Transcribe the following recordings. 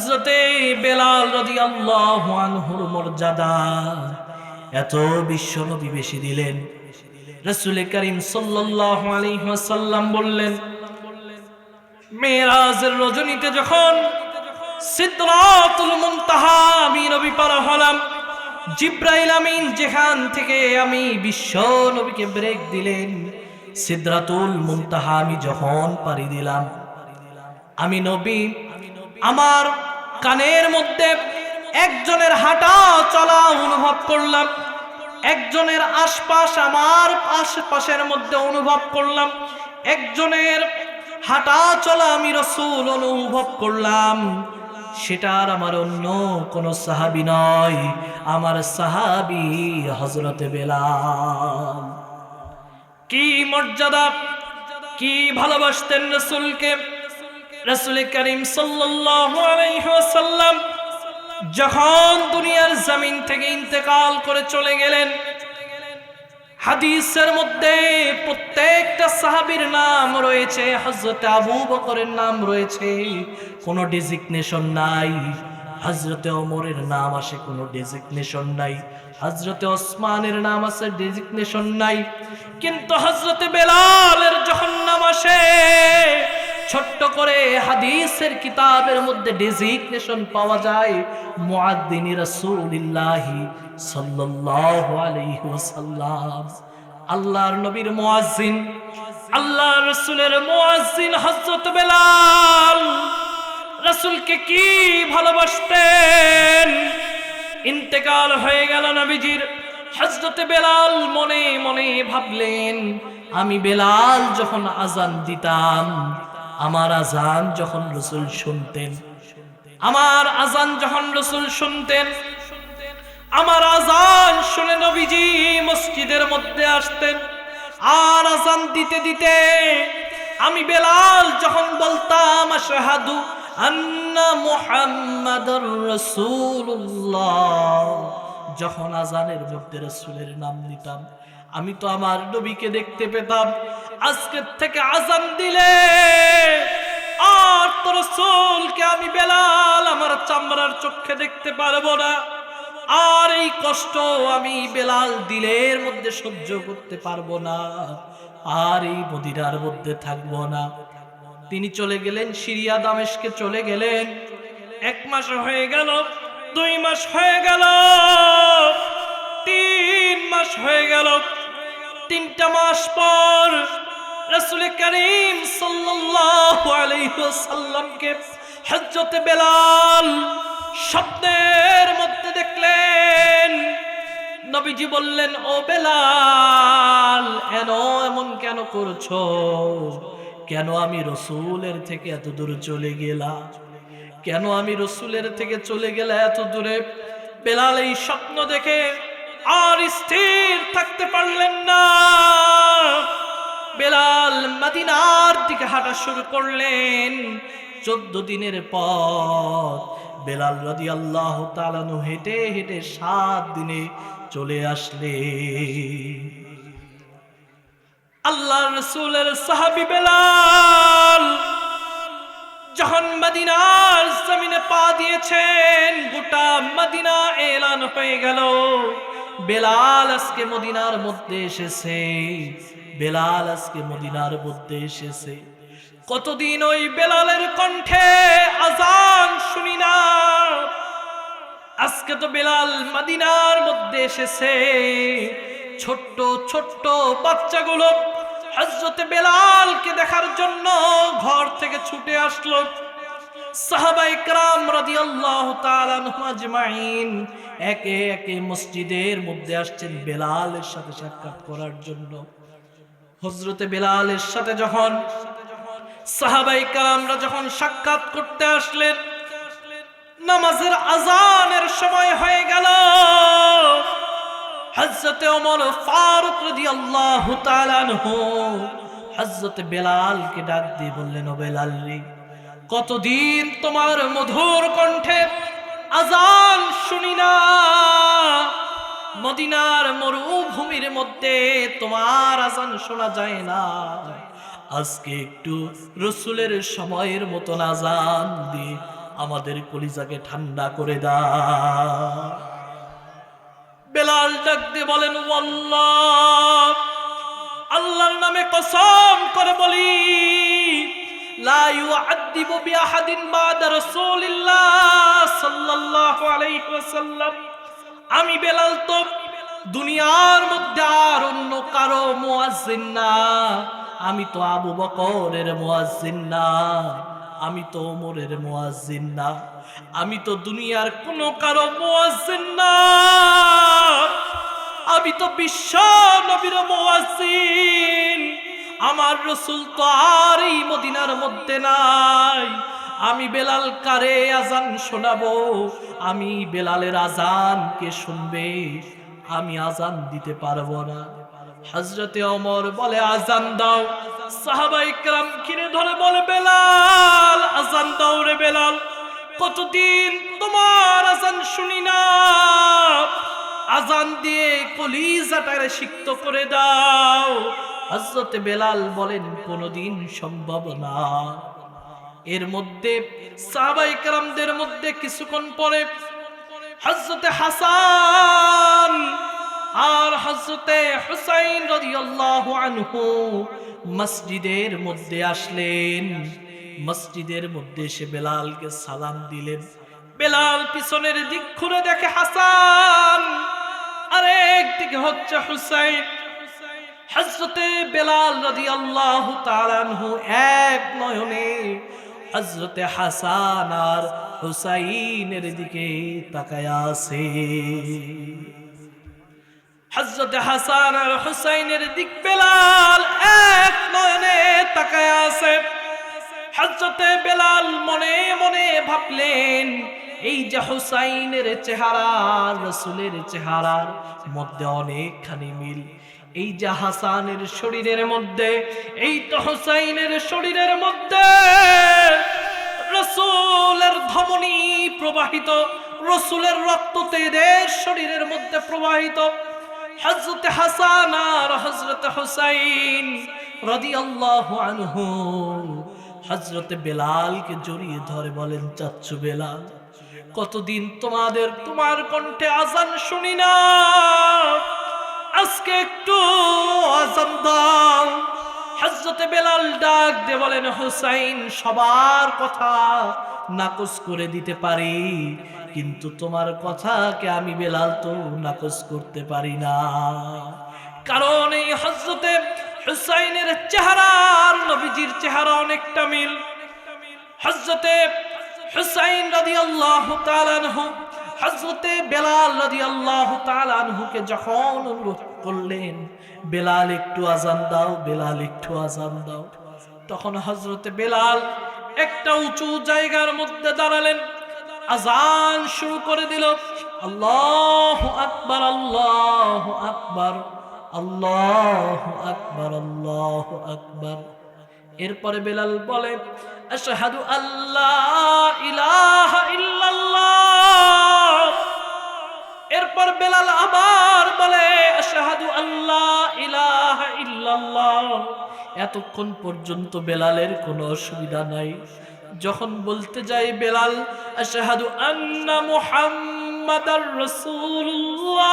হজরতে বেলাল রদি আল্লাহুর মর্যাদা। এত বিশ্ব নবী বেশি দিলেন। রসুল করিম বললেন মেরাজের রজনীতে যখন মুনতাহা আমি নবী যেখান থেকে আমি বিশ্ব নবীকে ব্রেক দিলেন, সিদরাতুল মুনতাহা আমি যখন পারি দিলাম, আমি নবী, আমার কানের মধ্যে একজনের হাঁটা চলা অনুভব করলাম, একজনের আশপাশ আমার আশপাশের মধ্যে অনুভব করলাম, একজনের হাঁটা চলা আমি রসুল অনুভব করলাম। সেটার আমার অন্য কোন সাহাবি নয়, আমার সাহাবি হজরতে বেলাল। কি মর্যাদা, কি ভালোবাসতেন রসুলকে রসুল করিম সাল্লাম যখন দুনিয়ার জমিন থেকে ইন্তেকাল করে চলে গেলেন, হাদিসের মধ্যে প্রত্যেকটা সাহাবীর নাম রয়েছে হজরত আবু বকরের নাম রয়েছে, কোনো ডেজিগনেশন নাই। হজরতে ওমরের নাম আসে, কোনো ডেজিগনেশন নাই। হজরতে ওসমানের নাম আছে ডেজিগনেশন নাই। কিন্তু হজরতে বেলালের যখন নাম আসে ছোট্ট করে হাদিসের কিতাবের মধ্যে ডেজিগনেশন পাওয়া যায়, মুআদ্দিনি রাসূলুল্লাহি সাল্লাল্লাহু আলাইহি ওয়াসাল্লাম। আল্লাহর নবীর মুয়াজ্জিন আল্লাহর রাসূলের মুয়াজ্জিন হযরত বেলাল রাসূলকে কি ভালোবাসতেন? ইন্তেকাল হয়ে গেল নবীজির। হযরত বেলাল মনে মনে ভাবলেন, আমি বেলাল যখন আজান দিতাম আমার আজান যখন রসুল শুনতেন, আমার আজান যখন রসুল শুনতেন, আমার আজান শুনে নবীজি মসজিদের মধ্যে আসতেন। আর আজান দিতে দিতে আমি বেলাল যখন বলতাম, আশহাদু আন্না মুহাম্মাদুর রাসূলুল্লাহ। যখন আজানের মধ্যে রসুলের নাম নিতাম, আমি তো আমার নবীকে দেখতে পেতাম। আজকের থেকে আজান দিলে আর তোর রসুলকে আমি বেলাল আমার চামড়ার চোখে দেখতে পারব না। আর এই কষ্ট আমি বেলাল দিলের মধ্যে সহ্য করতে পারব না। আর এই মদিনার মধ্যে থাকব না। তিনি চলে গেলেন, সিরিয়া দামেশকে চলে গেলেন। এক মাস হয়ে গেল, দুই মাস হয়ে গেল, তিন মাস হয়ে গেল। তিনটা মাস পর রসুল করিম ওয়াসাল্লামকে হযরত বেলাল স্বপ্নের মধ্যে দেখলেন। নবীজি বললেন, ও বেলাল এন এমন কেন করছ? কেন আমি রসুলের থেকে এত দূরে চলে গেলাম? কেন আমি রসুলের থেকে চলে গেলে এত দূরে? বেলাল এই স্বপ্ন দেখে আর স্থির থাকতে পারলেন না। বেলাল মদিনার দিকে হাঁটা শুরু করলেন। চোদ্দ দিনের পর বেলাল রদি আল্লাহ তালানু হেঁটে হেঁটে সাত দিনে চলে আসলে। আল্লাহ রসুলের সাহাবি বেলাল যখন মদিনার জমিনে পা দিয়েছেন, গোটা মদিনা এলান হয়ে গেল। বেলাল আজকে মদিনার মধ্যে এসেছে। বেলাল আজকে মদিনার মধ্যে এসেছে কতদিন ওই বেলালের কণ্ঠে আজান শুনি না আজকে তো বেলাল মদিনার মধ্যে এসেছে ছোট্ট ছোট্ট বাচ্চাগুলো হজরতে বেলালকে দেখার জন্য ঘর থেকে ছুটে আসলো সাহাবাই کرام রাদিয়াল্লাহু তাআলা আনহুম আজমাইন একে একে মসজিদের মধ্যে আসছেন বেলালের সাথে সাক্ষাৎ করার জন্য হজরতে বেলালের সাথে যখন সাহাবাই কালামরা যখন সাক্ষাৎ করতে আসলেন, নামাজের আজানের সময় হয়ে গেল। হজরতে ওমর ফারুক রাদিয়াল্লাহু তাআলা আনহু হযরত বেলালকে ডাক দিয়ে বললেন ও বেলাল রে, কতদিন তোমার মধুর কণ্ঠে আজান শুনি না? মদিনার মরুভূমির মধ্যে তোমার আজান শোনা যায় না। আজকে একটু রসুলের সময়ের মতন আজান দিয়ে আমাদের কলিজাকে ঠান্ডা করে দাও। বেলাল ডাক দিয়ে বলেন আল্লাহর নামে কসম করে বলি, লা ইউআদ্দিবু বিআহাদিন বাদা রাসূলিল্লাহ সাল্লাল্লাহু আলাইহি ওয়াসাল্লাম। আমি বেলাল তো দুনিয়ার মধ্যে আর অন্য কারও মুয়াজ্জিন না। আমি তো আবু বকরের মুয়াজ্জিন না। আমি তো ওমরের মুয়াজ্জিন না। আমি তো দুনিয়ার কোনো কারও মুয়াজ্জিন না। আমি তো বিশ্ব নবীর মুয়াজ্জিন। আমার রসুল তো আর এই মদিনার মধ্যে নাই। আমি বেলাল কারে আজান শোনাবো? আমি বেলালের আজান কে শুনবে। আমি আজান দিতে পারব না। হজরতে অমর বলে আজান দাও। সাহাবাই ক্রাম কিনে ধরে বলে, বেলাল আজান দাও রে বেলাল। কতদিন তোমার আজান শুনি না। আজান দিয়ে কলিজাটারে সিক্ত করে দাও। হজরতে বেলাল বলেন, কোনোদিন সম্ভব না। এর মধ্যে সাহাবাই কারামদের মধ্যে কিছুক্ষণ পরে হজরতে হাসান আর হজরতে হুসাইন রাদিয়াল্লাহু আনহু মসজিদের মধ্যে আসলেন। মসজিদের মধ্যে এসে বেলালকে সালাম দিলেন। বেলাল পিছনের দিক ঘুরে দেখে হাসান। আরেক দিকে হচ্ছে হুসাইন। হজরতে বেলাল রাদিয়াল্লাহু তাআলা আনহু এক নয়নে হজরতে হাসান আর হুসাইনের দিকে তাকায় আছে। হজরতে হাসান আর হুসাইনের দিক বেলাল এক নয়নে তাকায় আছে। হজরতে বেলাল মনে মনে ভাবলেন, এই যে হুসাইনের চেহারা রসুলের চেহারার মধ্যে অনেকখানি মিল। এই যে হাসানের শরীরের মধ্যে, এই তো হোসাইনের শরীরের মধ্যে রসুলের ধমনী প্রবাহিত, রসুলের রক্ত তেদের শরীরের মধ্যে প্রবাহিত। হজরত হাসান আর হজরত হুসাইন রাদিয়াল্লাহু আনহু হজরত বেলালকে জড়িয়ে ধরে বলেন চাচ্ছু বেলাল, কতদিন তোমাদের, তোমার কণ্ঠে আজান শুনি না। আজকে একটু আজান দাও। হজরতে বেলাল ডাক দে বলেন, হুসাইন, সবার কথা নাকচ করে দিতে পারি, কিন্তু তোমার কথাকে আমি বেলাল তো নাকচ করতে পারি না। কারণ এই হজরতে হুসাইনের চেহারা আর নবীজির চেহারা অনেকটা মিল। হজরতে হুসাইন রাদিয়াল্লাহু তাআলা আনহু হজরতে বেলাল রাদিয়াল্লাহু তাআলা আনহুকে যখন অনুরোধ করলেন, বেলাল, একটু আজান দাও, বেলাল, একটু আজান দাও। তখন হজরতে বেলাল একটা উঁচু জায়গার মধ্যে দাঁড়ালেন আজান শুরু করে দিল, আল্লাহ আকবার আল্লাহ আকবার আল্লাহ আকবার আল্লাহ আকবার। এরপরে বেলাল বলে আল্লাহ ইলাহা ইল্লাল্লাহ এরপর বেলাল আবার বলে, আশহাদু আল্লাহ ইলাহা ইল্লাল্লাহ। এতক্ষণ পর্যন্ত বেলালের কোনো অসুবিধা নাই। যখন বলতে যাই বেলাল, আশহাদু আন্না মুহাম্মাদার রাসূলুল্লাহ।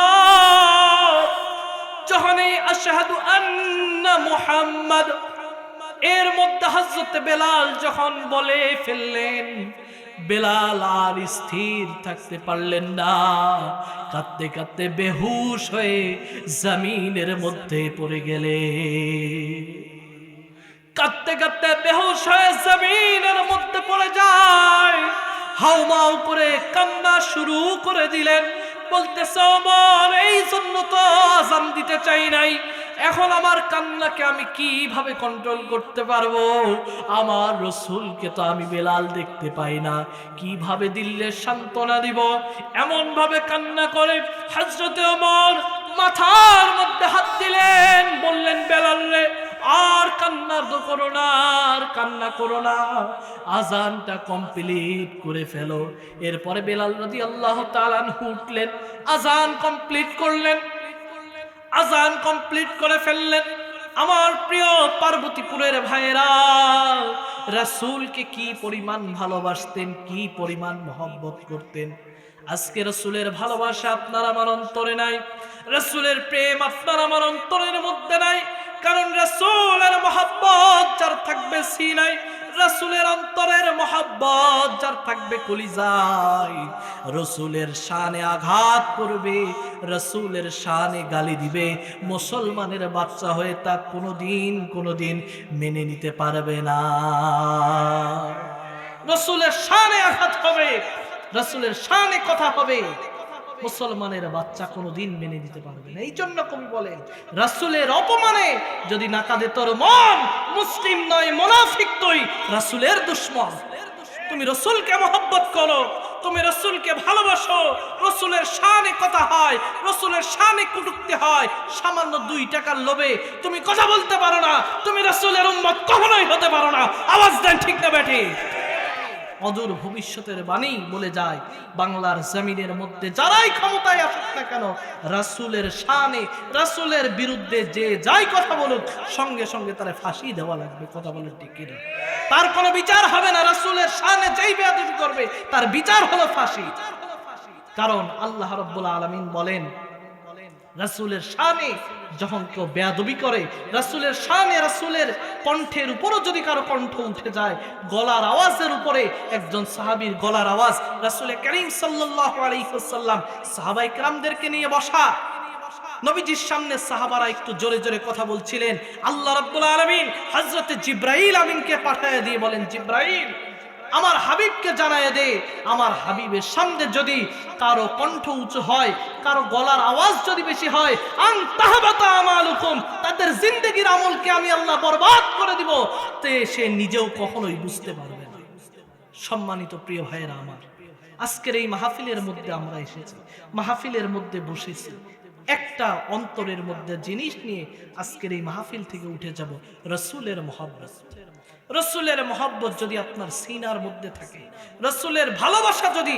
যখন এই আশহাদু আন্না মুহাম্মাদ, এর মধ্যে হজরত বেলাল যখন বলে ফেললেন বেলাল আর স্থির থাকতে পারলেন না। কাঁদতে কাঁদতে বেহুশ হয়ে জমিনের মধ্যে পড়ে গেলে। কাঁদতে কাঁদতে বেহুশ হয়ে জমিনের মধ্যে পড়ে যায়। হাউমাউ করে কান্না শুরু করে দিলেন। বলতেছে আমার এই জন্য তো আজান দিতে চাই নাই। এখন আমার কান্নাকে আমি কীভাবে কন্ট্রোল করতে পারব? আমার রসুলকে তো আমি বেলাল দেখতে পাই না। কীভাবে দিল্লে সান্ত্বনা দিব? এমন ভাবে কান্না করে হাজরতে আমার মাথার মধ্যে হাত দিলেন, বললেন, বেলাল রে, আর কান্না তো করো না, আর কান্না করো না। আজানটা কমপ্লিট করে ফেলো। এরপরে বেলাল রাদি আল্লাহ তালান উঠলেন আজান কমপ্লিট করলেন। আজান কমপ্লিট করে ফেললেন। আমার প্রিয় পার্বতীপুরের ভাইয়েরা, রাসূলকে কি পরিমাণ ভালোবাসতেন, কি পরিমাণ মহব্বত করতেন? আজকে রসুলের ভালোবাসা আপনার আমার অন্তরে নাই, রসুলের প্রেম আপনার আমার অন্তরের মধ্যে নাই, কারণ রসুলের মহাব্বত যার থাকবে সিনাই রসুলের অন্তরের মহাব্বত যার থাকবে কলিজায়, রসুলের শানে আঘাত করবে, রসুলের শানে গালি দিবে, মুসলমানের বাচ্চা হয়ে তা কোনোদিন কোনোদিন মেনে নিতে পারবে না। রসুলের শানে আঘাত হবে, রসুলের শানে কথা হবে। মুসলমানের বাচ্চা কোনোদিন মেনে নিতে পারবে না। এই জন্য কবি বলেন, রাসুলের অপমানে যদি নাকাদে তোর মন, মুসলিম নয়, মোনাফিক তুই, রাসুলের দুশ্মন। তুমি রসুলকে মহব্বত করো, তুমি রসুলকে ভালোবাসো, রসুলের শানে কথা হয়, রসুলের শানে কুটুক্তি হয়, সামান্য দুই টাকার লোভে তুমি কথা বলতে পারো না, তুমি রসুলের উম্মত কখনোই হতে পারো না। আওয়াজ দেন ঠিক না বেঠি অদূর ভবিষ্যতের বাণী বলে যায়। বাংলার জমিনের মধ্যে যারাই ক্ষমতায় আসুক না কেন, রাসুলের শানে, রাসুলের বিরুদ্ধে যে যাই কথা বলুক, সঙ্গে সঙ্গে তারা ফাঁসি দেওয়া লাগবে, কথা বলে ঠিক তার কোনো বিচার হবে না, রাসুলের শানে যেই বেয়াদবি করবে, তার বিচার হলো ফাঁসি। কারণ আল্লাহ রব্বুল আলমিন বলেন রাসুলের শানে যখন কেউ বেয়াদবি করে, রাসুলের শানে রাসুলের কণ্ঠের উপরও যদি কারও কণ্ঠ উঠে যায়, গলার আওয়াজের উপরে একজন সাহাবীর গলার আওয়াজ, রাসুলে করিম সাল্লাহ সাহাবাই ক্রামদেরকে নিয়ে বসা। নবীজির সামনে সাহাবারা একটু জোরে জোরে কথা বলছিলেন, আল্লাহ রাব্বুল আলামিন হযরতে জিব্রাইল আমিনকে পাঠায় দিয়ে বলেন, জিব্রাইল আমার হাবিবকে জানায় দে। আমার হাবিবের সামনে যদি কারও কণ্ঠ উঁচু হয়, কারও গলার আওয়াজ যদি বেশি হয় তাদের জিন্দেগির আমলকে আমি আল্লাহ বরবাদ করে দিব, তে সে নিজেও কখনোই বুঝতে পারবে না। সম্মানিত প্রিয় ভাইয়েরা আমার, আজকের এই মাহফিলের মধ্যে আমরা এসেছি। মাহফিলের মধ্যে বসেছি। একটা অন্তরের মধ্যে জিনিস নিয়ে আজকের এই মাহফিল থেকে উঠে যাব রসুলের মহব্বত। রসুলের মহব্বত যদি আপনার সিনার মধ্যে থাকে, রসুলের ভালোবাসা যদি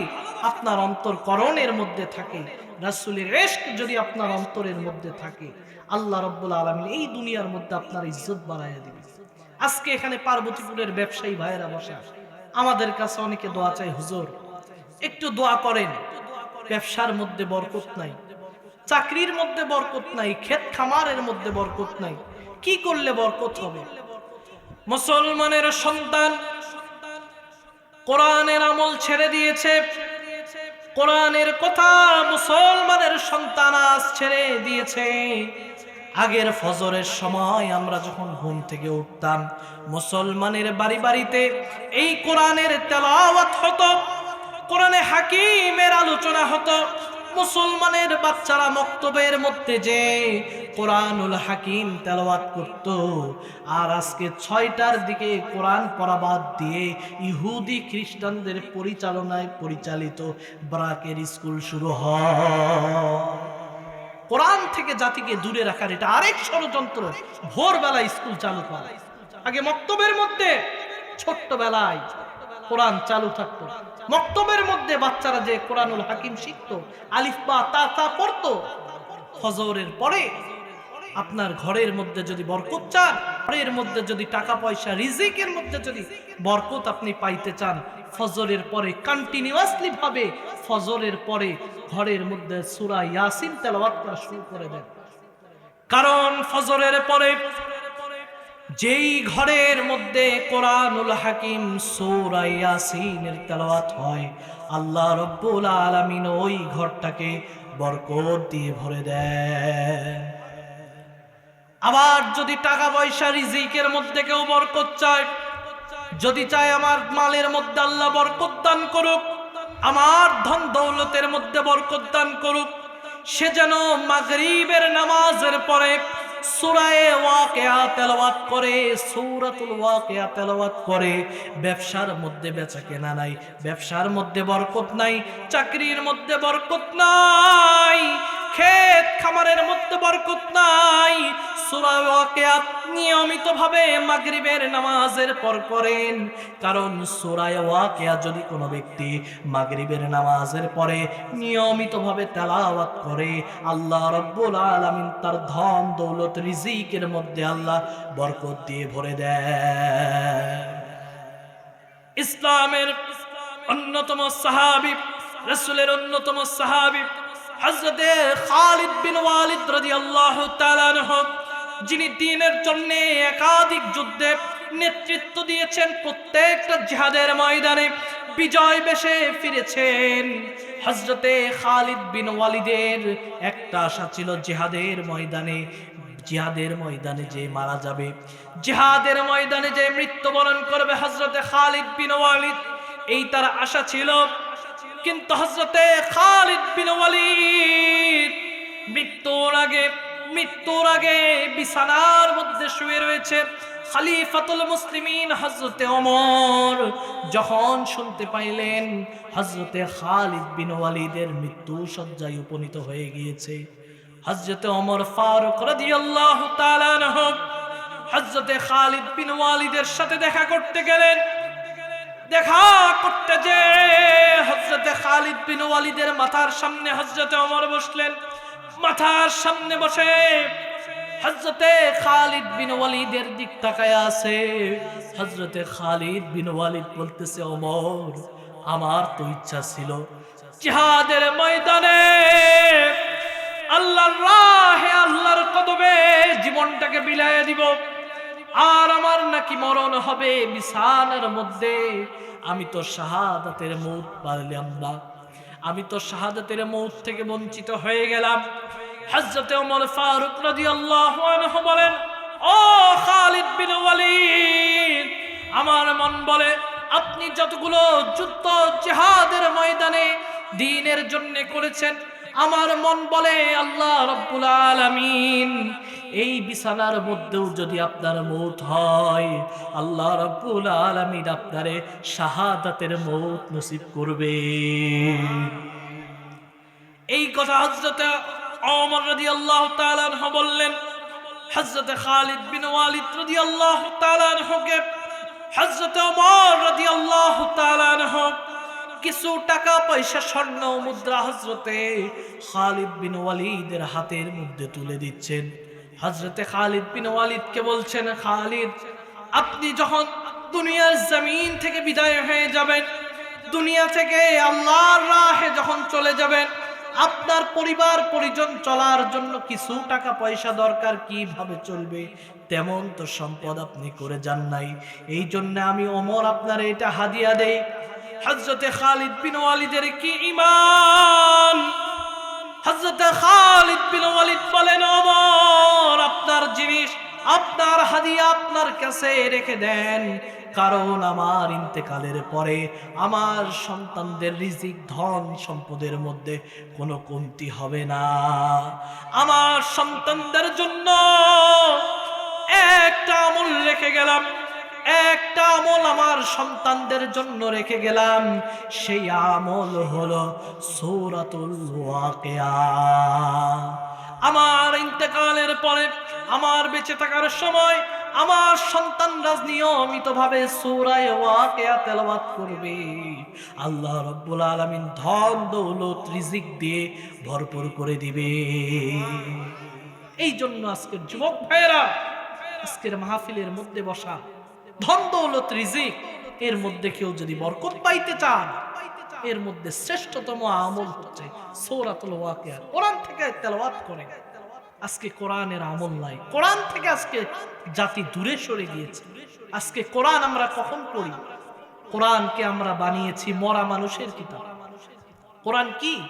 আপনার অন্তরকরণের মধ্যে থাকে, রসুলের রেস্ক যদি আপনার অন্তরের মধ্যে থাকে, আল্লাহ রব্বুল আলমিন এই দুনিয়ার মধ্যে আপনার ইজ্জত বাড়াইয়া দিবে আজকে এখানে পার্বতীপুরের ব্যবসায়ী ভাইয়েরা বসা আমাদের কাছে অনেকে দোয়া চাই হুজুর, একটু দোয়া করেন। ব্যবসার মধ্যে বরকত নাই, চাকরির মধ্যে বরকত নাই, ক্ষেত খামারের মধ্যে বরকত নাই। কি করলে বরকত হবে? মুসলমানের সন্তান কোরআনের আমল ছেড়ে দিয়েছে। কোরআনের কথা মুসলমানের সন্তান আজ ছেড়ে দিয়েছে। আগের ফজরের সময় আমরা যখন ঘুম থেকে উঠতাম, মুসলমানের বাড়ি বাড়িতে এই কোরআনের তেলাওয়াত হতো, কোরআনে হাকিমের আলোচনা হতো মুসলমানের বাচ্চারা মক্তবের মধ্যে যে কোরআনুল হাকিম তেলাওয়াত করত, আর আজকে ছয়টার দিকে কোরআন পড়াবাদ দিয়ে ইহুদি খ্রিস্টানদের পরিচালনায় পরিচালিত ব্রাকের স্কুল শুরু হয়। কোরআন থেকে জাতিকে দূরে রাখার এটা আরেক ষড়যন্ত্র। ভোরবেলা স্কুল চালু করা আগে মক্তবের মধ্যে ছোট্ট বেলায় কোরআন চালু থাকতো। মক্তবের মধ্যে বাচ্চারা যে কোরআনুল হাকিম শিখতো, আলিফ তা তা পড়তো, ফজরের পরে আপনার ঘরের মধ্যে যদি বরকত চান, ঘরের মধ্যে যদি টাকা পয়সা, রিজিকের মধ্যে যদি বরকত আপনি পাইতে চান, ফজরের পরে কন্টিনিউয়াসলি ভাবে ফজরের পরে ঘরের মধ্যে সূরা ইয়াসিন তেলাওয়াত করা শুরু করে দেন। কারণ ফজরের পরে যেই ঘরের মধ্যে কোরআনুল হাকিম সূরা ইয়াসিনের তেলাওয়াত হয়, আল্লাহ রব্বুল আলামিন ওই ঘরটাকে বরকত দিয়ে ভরে দেয় আবার যদি টাকা পয়সা রিজিকের মধ্যে কেউ বরকত চায়, যদি চায় আমার মালের মধ্যে আল্লাহ বরকত দান করুক, আমার ধন দৌলতের মধ্যে বরকত দান করুক, সে যেন মাগরিবের নামাজের পরে সূরায়ে ওয়াকিয়া তেলাওয়াত করে, সূরাতুল ওয়াকিয়া তেলাওয়াত করে। ব্যবসার মধ্যে বেচা নাই, ব্যবসার মধ্যে বরকত নাই, চাকরির মধ্যে বরকত নাই, ক্ষেত খামারের মধ্যে বরকত নাই সূরা ওয়াকিয়াত নিয়মিতভাবে মাগরিবের নামাজের পর করেন কারণ সূরা ওয়াকিয়া যদি কোনো ব্যক্তি মাগরিবের নামাজের পরে নিয়মিতভাবে তেলাওয়াত করে, আল্লাহ রব্বুল আলামিন তার ধন, দৌলত, রিজিকের মধ্যে আল্লাহ বরকত দিয়ে ভরে দেয় ইসলামের অন্যতম সাহাবি, রসুলের অন্যতম সাহাবি হজরতে খালিদ বিন ওয়ালিদ রাদিয়াল্লাহু তাআলা আনহু যিনি দিনের জন্য একাধিক যুদ্ধে নেতৃত্ব দিয়েছেন প্রত্যেকটা জিহাদের ময়দানে বিজয় বেশে ফিরেছেন। হজরতে খালিদ বিন ওয়ালিদের একটা আশা ছিল জিহাদের ময়দানে জিহাদের ময়দানে যে মারা যাবে, জিহাদের ময়দানে যে মৃত্যুবরণ করবে হজরতে খালিদ বিন ওয়ালিদ, এই তার আশা ছিল। কিন্তু হজরতে খালিদ বিন ওয়ালিদ মৃত্যুর আগে মৃত্যুর আগে বিছানার মধ্যে শুয়ে রয়েছে খালিফাতুল মুসলিমিন হজরতে ওমর। যখন শুনতে পাইলেন হজরতে খালিদ বিন ওয়ালিদের মৃত্যু সজ্জায় উপনীত হয়ে গিয়েছে। হজরতে ওমর ফারুক রাদিয়াল্লাহু তাআলা আনহু হজরতে খালিদ বিন ওয়ালিদের সাথে দেখা করতে গেলেন। দেখা করতে যে হজরতে খালিদ বিন ওয়ালিদের মাথার সামনে হজরতে ওমর বসলেন। মাথার সামনে বসে হজরতে খালিদ বিন ওয়ালিদের দিক তাকায় আছে। হজরতে খালিদ বিন ওয়ালিদ বলতেছে অমর আমার তো ইচ্ছা ছিল জিহাদের ময়দানে আল্লাহর রাহে আল্লাহর কদমে জীবনটাকে বিলায় দিব। আর আমার নাকি মরণ হবে বিছানার মধ্যে। আমি তো শাহাদাতের মুখ পারলাম না। আমি তো শাহাদাতের মৌত থেকে বঞ্চিত হয়ে গেলাম। হযরতে ওমর ফারুক রাদিয়াল্লাহু আনহু বলেন, ও খালিদ বিন ওয়ালিদ, আমার মন বলে, আপনি যতগুলো যুদ্ধ জিহাদের ময়দানে দিনের জন্য করেছেন, আমার মন বলে আল্লাহ রব্বুল আলামিন এই বিছানার মধ্যেও যদি আপনার মৌত হয়, আল্লাহ রব্বুল আলামিন আপনারে শাহাদাতের মৌত নসিব করবে। এই কথা হজরতে ওমর রাদিয়াল্লাহু তাআলা আনহু বললেন হজরতে খালিদ বিন ওয়ালিদ রাদিয়াল্লাহু তাআলা আনহুকে হজরতে ওমর রাদিয়াল্লাহু তাআলা আনহু কিছু টাকা পয়সা স্বর্ণ মুদ্রা হজরতে খালিদ বিন ওয়ালিদের হাতের মধ্যে তুলে দিচ্ছেন। হজরতে খালিদ বিন ওয়ালিদকে বলছেন, খালিদ, আপনি যখন দুনিয়ার জমিন থেকে বিদায় হয়ে যাবেন, দুনিয়া থেকে আল্লাহর রাহে যখন চলে যাবেন, আপনার পরিবার পরিজন চলার জন্য কিছু টাকা পয়সা দরকার কীভাবে চলবে? তেমন তো সম্পদ আপনি করে যান নাই। এই জন্য আমি ওমর আপনার এটা হাদিয়া দেই হজরতে খালিদ বিন ওয়ালিদের কি ইমান হজরতে খালিদ বিন ওয়ালিদ বলেন ওমর আপনার জিনিস, আপনার হাদিয়া আপনার কাছে রেখে দেন। কারণ আমার ইন্তেকালের পরে আমার সন্তানদের রিজিক, ধন সম্পদের মধ্যে কোনো কমতি হবে না। আমার সন্তানদের জন্য একটা আমল রেখে গেলাম। একটা আমল আমার সন্তানদের জন্য রেখে গেলাম। সেই আমল হলো সূরাতুল ওয়াকিয়া। আমার ইন্তেকালের পরে, আমার বেঁচে থাকার সময় আমার সন্তানরা নিয়মিতভাবে সূরায়ে ওয়াকিয়া তেলাওয়াত করবে। আল্লাহ রাব্বুল আলামিন ধন, দৌলত, রিজিক দিয়ে ভরপুর করে দিবে। এই জন্য আজকের যুবক ভাইয়েরা, আজকের মাহফিলের মধ্যে বসা ধন দৌলত রিজিক, এর মধ্যে কেউ যদি বরকত পাইতে চান, এর মধ্যে শ্রেষ্ঠতম আমল হচ্ছে সৌরাতুল ওয়াকিয়া। কোরআন থেকে তেলাওয়াত করে। আজকে কোরআনের আমল নাই। কোরআন থেকে আজকে জাতি দূরে সরে গিয়েছে। আজকে কোরআন আমরা কখন পড়ি? কোরআনকে আমরা বানিয়েছি মরা মানুষের কিতাব। কোরআন কি?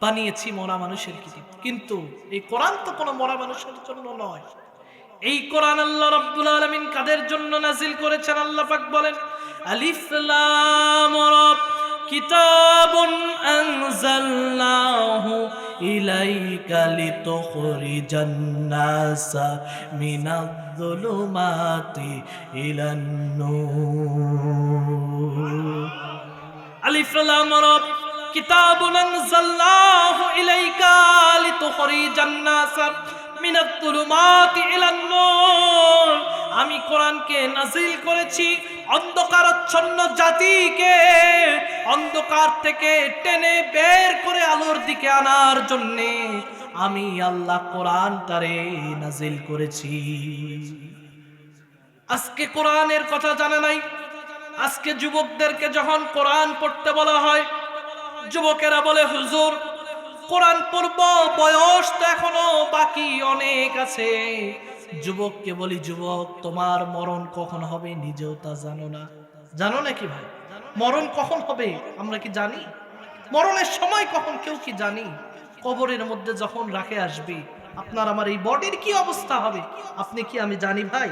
বানিয়েছি মরা মানুষের কিতাব। কিন্তু এই কোরআন তো কোনো মরা মানুষের জন্য নয়। এই কোরআন আল্লাহ রাব্বুল আলামিন কাদের জন্য নাজিল করেছেন? আল্লাহ পাক বলেন, আলিফ লাম রা কিতাবুন আনজালনাহু ইলাইকা লিতুখরিজান নাসা মিনায-যুলুমাতি ইলান নূর। আলিফ লাম রা কিতাবুন আনজালনাহু ইলাইকা আমি কোরআনকে নাজিল করেছি অন্ধকারাচ্ছন্ন জাতিকে, অন্ধকার থেকে টেনে বের করে আলোর দিকে আনার জন্যে আমি আল্লাহ কোরআন তারে নাজিল করেছি। আজকে কোরআনের কথা জানে নাই। আজকে যুবকদেরকে যখন কোরআন পড়তে বলা হয়, যুবকেরা বলে, হুজুর কোরআন পড়ব, বয়স তো এখনও বাকি, অনেক আছে। যুবককে বলি, যুবক, তোমার মরণ কখন হবে নিজেও তা জানো না। জানো নাকি ভাই? মরণ কখন হবে, আমরা কি জানি? মরণের সময় কখন, কেউ কি জানি? কবরের মধ্যে যখন রাখে আসবে, আপনার আমার এই বডির কি অবস্থা হবে? আপনি কি আমি জানি ভাই?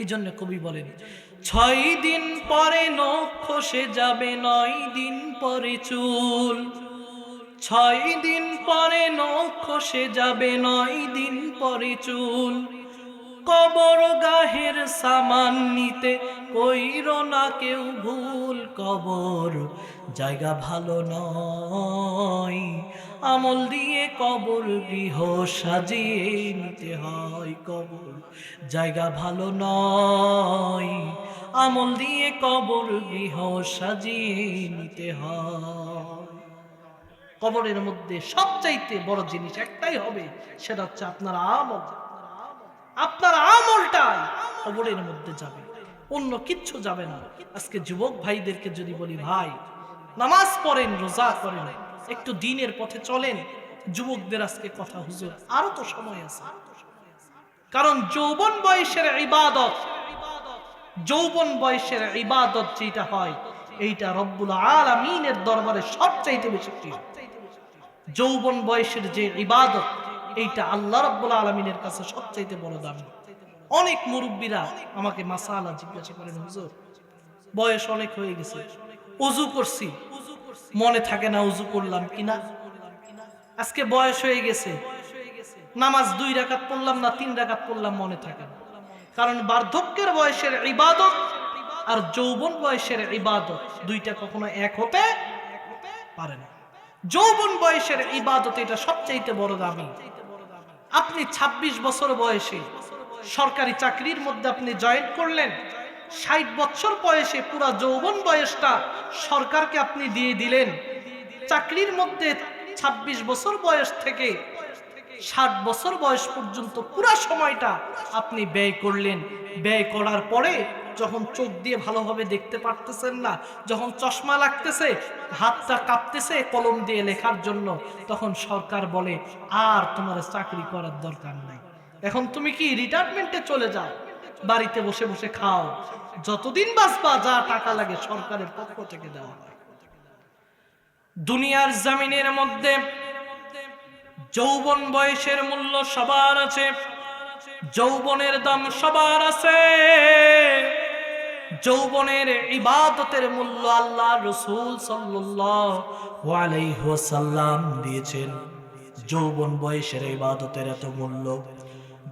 এই জন্য কবি বলেন, ছয় দিন পরে নখ খসে যাবে, নয় দিন পরে চুল। ছয় দিন পরে নখ খসে যাবে, নয় দিন পরে চুল। কবর গাহের সামান নিতে কইর না কেউ ভুল। কবর জায়গা ভালো নয়, আমল দিয়ে কবর গৃহ সাজিয়ে নিতে হয়। কবর জায়গা ভালো নয়, আমল দিয়ে কবর গৃহ সাজিয়ে নিতে হয়। কবরের মধ্যে সবচাইতে বড় জিনিস একটাই হবে, সেটা হচ্ছে আপনার আমল। আপনার আমলটাই কবরের মধ্যে যাবে, অন্য কিচ্ছু যাবে না। আজকে যুবক ভাইদেরকে যদি বলি, ভাই, নামাজ পড়েন, রোজা করেন, একটু দিনের পথে চলেন। যুবকদের আজকে কথা, হুজুর, আরও তো সময় আছে। কারণ যৌবন বয়সের ইবাদত, যৌবন বয়সের ইবাদত যেটা হয়, এইটা রব্বুল আলামিনের দরবারে সবচাইতে বেশি প্রিয়। যৌবন বয়সের যে ইবাদত, এইটা আল্লাহ রব্বুল আলমিনের কাছে সবচাইতে বড় দামি। অনেক মুরব্বীরা আমাকে মাসালা জিজ্ঞাসা করেন, হুজুর, বয়স অনেক হয়ে গেছে উজু করছি। মনে থাকে না উজু করলাম কিনা? আজকে বয়স হয়ে গেছে, নামাজ দুই রাকাত পড়লাম না তিন রাকাত পড়লাম মনে থাকে না। কারণ বার্ধক্যের বয়সের ইবাদত আর যৌবন বয়সের ইবাদত দুইটা কখনো এক হতে পারে না। যৌবন বয়সের ইবাদত এটা সবচাইতে বড় দামি আপনি ২৬ বছর বয়সে সরকারি চাকরির মধ্যে আপনি জয়েন করলেন, ষাট বছর বয়সে পুরা যৌবন বয়সটা সরকারকে আপনি দিয়ে দিলেন। চাকরির মধ্যে ২৬ বছর বয়স থেকে ষাট বছর বয়স পর্যন্ত পুরা সময়টা আপনি ব্যয় করলেন। ব্যয় করার পরে যখন চোখ দিয়ে ভালোভাবে দেখতে পারতেছেন না, যখন চশমা লাগতেছে, হাতটা কাঁপতেছে কলম দিয়ে লেখার জন্য, তখন সরকার বলে, আর তোমার চাকরি করার দরকার নাই। এখন তুমি কি রিটায়ারমেন্টে চলে যাও, বাড়িতে বসে বসে খাও। যতদিন বাঁচবা, যা টাকা লাগে সরকারের পক্ষ থেকে দেওয়া হয়। দুনিয়ার জামিনের মধ্যে যৌবন বয়সের মূল্য সবার আছে, যৌবনের দাম সবার আছে। যৌবনের ইবাদতের মূল্য আল্লাহ রসুল সাল্লাম দিয়েছেন। যৌবন বয়সের ইবাদতের এত মূল্য,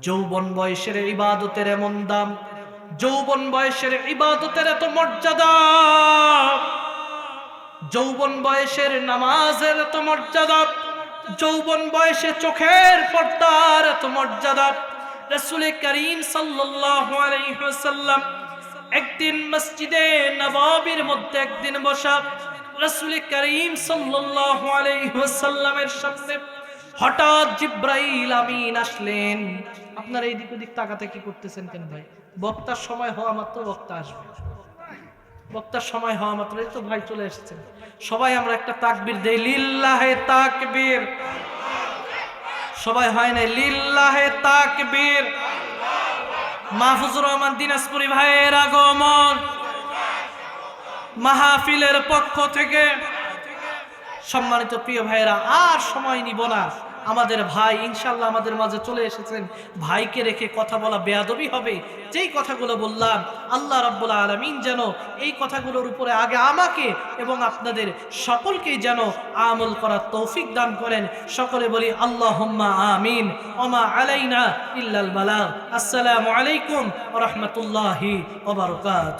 যৌবন বয়সের ইবাদতের এমন দাম, যৌবন বয়সের ইবাদতের এত মর্যাদা, যৌবন বয়সের নামাজের এত মর্যাদা, যৌবন বয়সে চোখের পর্দার এত মর্যাদা। রসুল করিম সাল্লাল্লাহু আলাইহি একদিন মসজিদে নবাবির মধ্যে একদিন বসা রসুল করিম ওয়াসাল্লামের সামনে হঠাৎ জিব্রাইল আমিন আসলেন। আপনারা এইদিক ওদিক তাকাতে কি করতেছেন কেন ভাই? বক্তার সময় হওয়া মাত্র বক্তা আসবে। বক্তার সময় হওয়া মাত্র, এই তো ভাই চলে এসেছেন। সবাই আমরা একটা তাকবির দেই, লিল্লাহে তাকবীর। সবাই হয় না, লিল্লাহে তাকবীর। মাহফুজুর রহমান দিনাজপুরি ভাইয়ের আগমন। মাহফিলের পক্ষ থেকে সম্মানিত প্রিয় ভাইয়েরা, আর সময় নিব না। আমাদের ভাই ইনশাল্লাহ আমাদের মাঝে চলে এসেছেন। ভাইকে রেখে কথা বলা বেয়াদবি হবে। যেই কথাগুলো বললাম, আল্লাহ রাব্বুল আলমিন যেন এই কথাগুলোর উপরে আগে আমাকে এবং আপনাদের সকলকেই যেন আমল করার তৌফিক দান করেন। সকলে বলি আল্লাহ আমিন, ওমা আলাইনা ইল্লাল বালা। আসসালামু আলাইকুম রহমতুল্লাহি ওবরকাত